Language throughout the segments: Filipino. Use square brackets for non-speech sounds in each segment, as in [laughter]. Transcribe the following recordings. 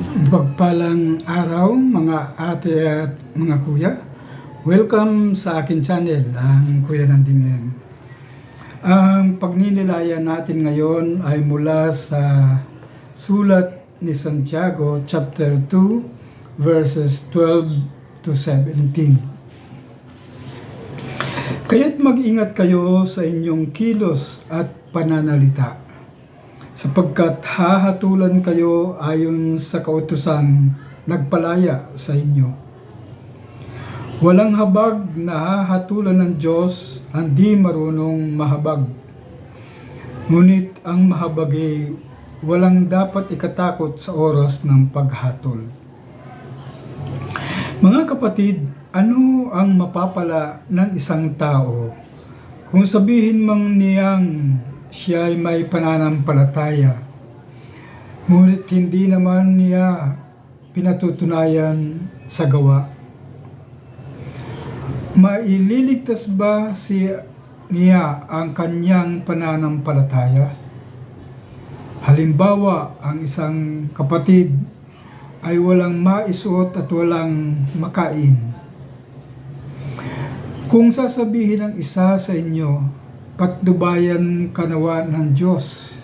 Pagpalang araw mga ate at mga kuya. Welcome sa akin channel, ang Kuya ng. Ang pagninilayan natin ngayon ay mula sa sulat ni Santiago chapter 2 verses 12 to 17. Kaya't mag-ingat kayo sa inyong kilos at pananalita sapagkat hahatulan kayo ayon sa kautusang nagpalaya sa inyo. Walang habag na hahatulan ng Diyos ang di marunong mahabag. Ngunit ang mahabag ay walang dapat ikatakot sa oras ng paghatol. Mga kapatid, ano ang mapapala ng isang tao kung sabihin mang niyang siya ay may pananampalataya. Ngunit hindi naman niya pinatutunayan sa gawa. Maililigtas ba si niya ang kanyang pananampalataya? Halimbawa, ang isang kapatid ay walang maisuot at walang makain. Kung sasabihin ng isa sa inyo, patnubayan kanawa ng Diyos.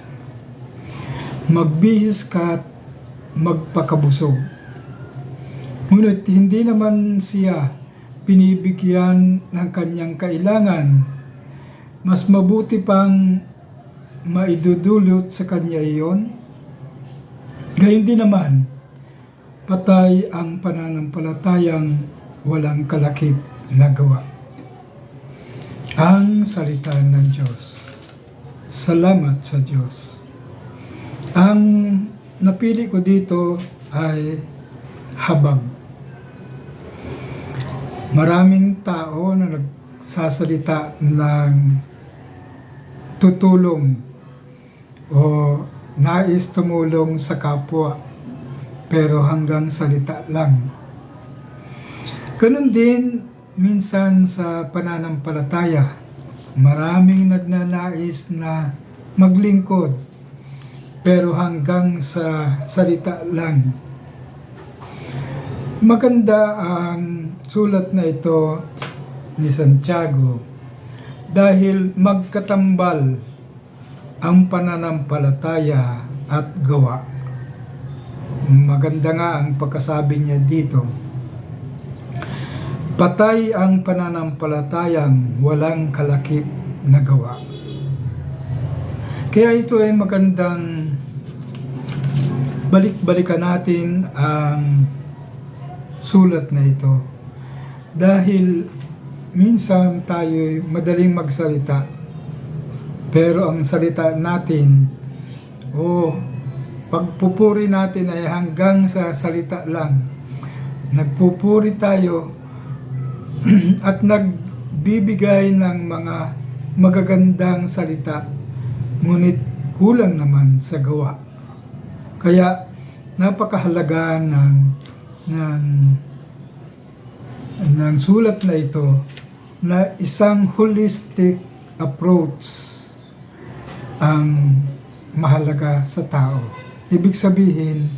Magbihis ka at magpakabusog. Ngunit hindi naman siya pinibigyan ng kanyang kailangan. Mas mabuti pang maidudulot sa kanya iyon. Gayun din naman, patay ang pananampalatayang walang kalakip na gawa ang salita ng Diyos. Salamat sa Diyos. Ang napili ko dito ay habag. Maraming tao na nagsasalita ng tutulong o nais tumulong sa kapwa pero hanggang salita lang. Ganun din minsan sa pananampalataya, maraming nagnanais na maglingkod, pero hanggang sa salita lang. Maganda ang sulat na ito ni Santiago dahil magkatambal ang pananampalataya at gawa. Maganda nga ang pagkasabi niya dito Patay ang pananampalatayang walang kalakip na gawa. Kaya ito ay magandang balik-balikan natin ang sulat na ito. Dahil minsan tayo madaling magsalita pero ang salita natin o oh, pagpupuri natin ay hanggang sa salita lang. Nagpupuri tayo [clears throat] at nagbibigay ng mga magagandang salita ngunit kulang naman sa gawa. Kaya napakahalaga ng ng ng sulat na ito na isang holistic approach ang mahalaga sa tao. Ibig sabihin,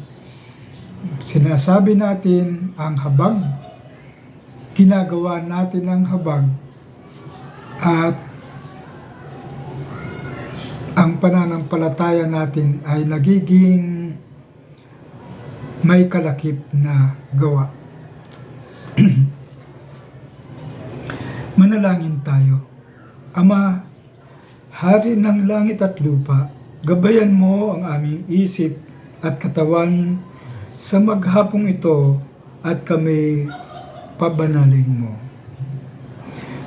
sinasabi natin ang habag ginagawa natin ang habag at ang pananampalataya natin ay nagiging may kalakip na gawa. [clears throat] Manalangin tayo. Ama, Hari ng langit at lupa, gabayan mo ang aming isip at katawan sa maghapong ito at kami pabanalin mo.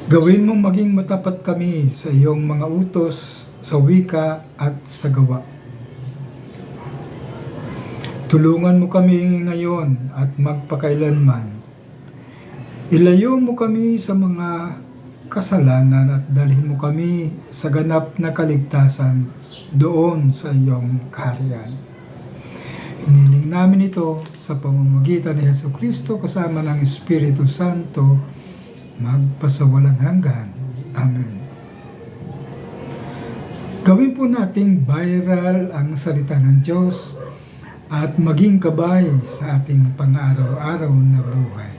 Gawin mong maging matapat kami sa iyong mga utos, sa wika at sa gawa. Tulungan mo kami ngayon at magpakailanman. Ilayo mo kami sa mga kasalanan at dalhin mo kami sa ganap na kaligtasan doon sa iyong kaharian. Iniling namin ito sa pamamagitan ni Yesu Kristo kasama ng Espiritu Santo magpasawalang hanggan. Amen. Gawin po nating viral ang salita ng Diyos at maging gabay sa ating pang-araw-araw na buhay.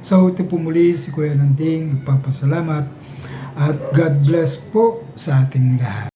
So ito po muli si Kuya Nanding, nagpapasalamat at God bless po sa ating lahat.